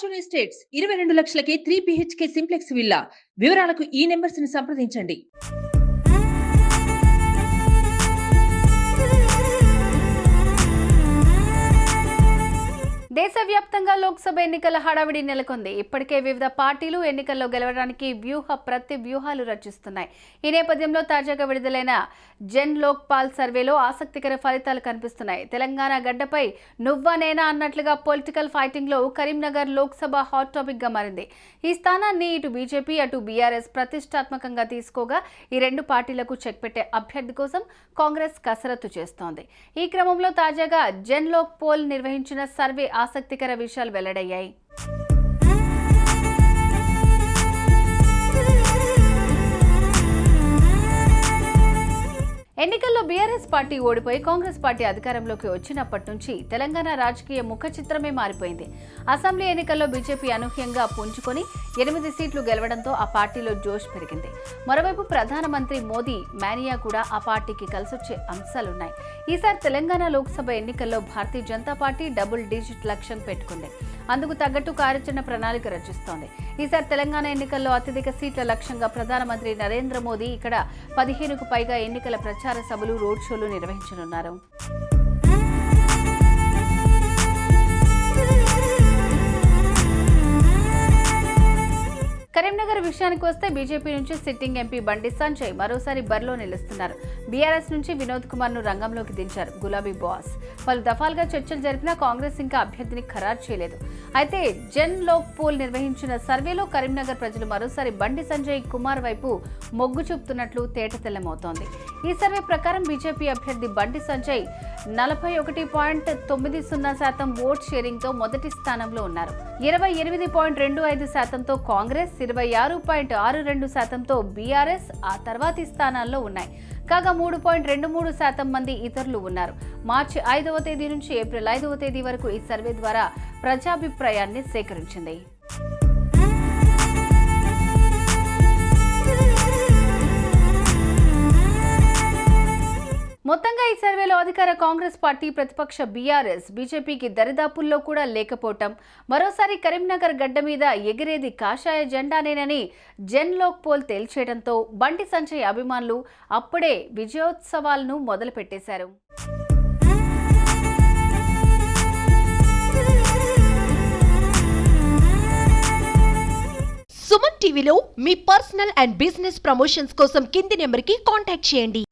Fortune estates ఇరవై రెండు లక్షలకే త్రీ బిహెచ్కే సింప్లెక్స్ విల్లా వివరాలకు ఈ నెంబర్స్ని సంప్రదించండి. దేశవ్యాప్తంగా లోక్సభ ఎన్నికల హడావిడి నెలకొంది. ఇప్పటికే వివిధ పార్టీలు ఎన్నికల్లో గెలవడానికి వ్యూహ ప్రతి వ్యూహాలు రచిస్తున్నాయి. ఈ నేపథ్యంలో తాజాగా విడుదలైన జన్ లోక్ పాల్ సర్వేలో ఆసక్తికర ఫలితాలు కనిపిస్తున్నాయి. తెలంగాణ గడ్డపై నువ్వా నేనా అన్నట్లుగా పొలిటికల్ ఫైటింగ్లో కరీంనగర్ లోక్సభ హాట్ టాపిక్గా మారింది. ఈ స్థానాన్ని ఇటు బీజేపీ అటు బీఆర్ఎస్ ప్రతిష్టాత్మకంగా తీసుకోగా ఈ రెండు పార్టీలకు చెక్ పెట్టే అభ్యర్థి కోసం కాంగ్రెస్ కసరత్తు చేస్తోంది. ఈ క్రమంలో తాజాగా జన్ లోక్ పోల్ నిర్వహించిన సర్వే ఆసక్తికర విషయాలు వెల్లడయ్యాయి. ఎన్నికల్లో బీఆర్ఎస్ పార్టీ ఓడిపోయి కాంగ్రెస్ పార్టీ అధికారంలోకి వచ్చినప్పటి నుంచి తెలంగాణ రాజకీయ ముఖ చిత్రమే మారిపోయింది. అసెంబ్లీ ఎన్నికల్లో బీజేపీ అనూహ్యంగా పుంజుకొని ఎనిమిది సీట్లు గెలవడంతో ఆ పార్టీలో జోష్ పెరిగింది. మరోవైపు ప్రధానమంత్రి మోదీ మేనియా కూడా ఆ పార్టీకి కలిసొచ్చే అంశాలున్నాయి. ఈసారి తెలంగాణ లోక్సభ ఎన్నికల్లో Bharatiya Janata party double digit లక్ష్యం పెట్టుకుంది. అందుకు తగ్గట్టు కార్యాచరణ ప్రణాళిక రచిస్తోంది. ఈసారి తెలంగాణ ఎన్నికల్లో అత్యధిక సీట్ల లక్ష్యంగా ప్రధానమంత్రి నరేంద్ర మోదీ ఇక్కడ పదిహేనుకు పైగా ఎన్నికల ప్రచార సభలు రోడ్ షోలు నిర్వహించనున్నారు. విషయానికి వస్తే బీజేపీ నుంచి సిట్టింగ్ ఎంపీ బండి సంజయ్ మరోసారి బరిలో నిలుస్తున్నారు. బీఆర్ఎస్ నుంచి వినోద్ కుమార్ను రంగంలోకి దించారు గులాబీ బాస్. పలు దఫాలుగా చర్చలు జరిపినా కాంగ్రెస్ ఇంకా అభ్యర్థిని ఖరారు చేయలేదు. అయితే జన్ లోక్ పోల్ నిర్వహించిన సర్వేలో కరీంనగర్ ప్రజలు మరోసారి బండి సంజయ్ కుమార్ వైపు మొగ్గు చూపుతున్నట్లు తేటతెల్లమవుతోంది ఈ సర్వే ప్రకారం బీజేపీ అభ్యర్థి బండి సంజయ్ నలభై ఒకటి పాయింట్ తొమ్మిది సున్నా శాతం ఓట్ షేరింగ్తో మొదటి స్థానంలో ఉన్నారు. ఇరవై ఎనిమిది పాయింట్ రెండు ఐదు శాతంతో కాంగ్రెస్ ఇరవై ఆరు పాయింట్ ఆరు రెండు శాతంతో బీఆర్ఎస్ ఆ తర్వాతి స్థానాల్లో ఉన్నాయి. కాగా మూడు పాయింట్ రెండు మూడు శాతం మంది ఇతరులు ఉన్నారు. మార్చి ఐదవ తేదీ నుంచి ఏప్రిల్ ఐదవ తేదీ వరకు ఈ సర్వే ద్వారా ప్రజాభిప్రాయాన్ని సేకరించింది. సర్వేలో అధికార కాంగ్రెస్ పార్టీ ప్రతిపక్ష బీఆర్ఎస్ బీజేపీకి దరిదాపుల్లో కూడా లేకపోవటం మరోసారి కరీంనగర్ గడ్డ మీద ఎగిరేది కాషాయ జెండానేనని జెన్ లోక్ పోల్ తేల్చేయడంతో బండి సంజయ్ అభిమానులు అప్పుడే విజయోత్సవాలను మొదలుపెట్టేశారు. సుమన్ టీవీలో మీ పర్సనల్ అండ్ బిజినెస్ ప్రమోషన్స్ కోసం కింది నెంబర్కి కాంటాక్ట్ చేయండి.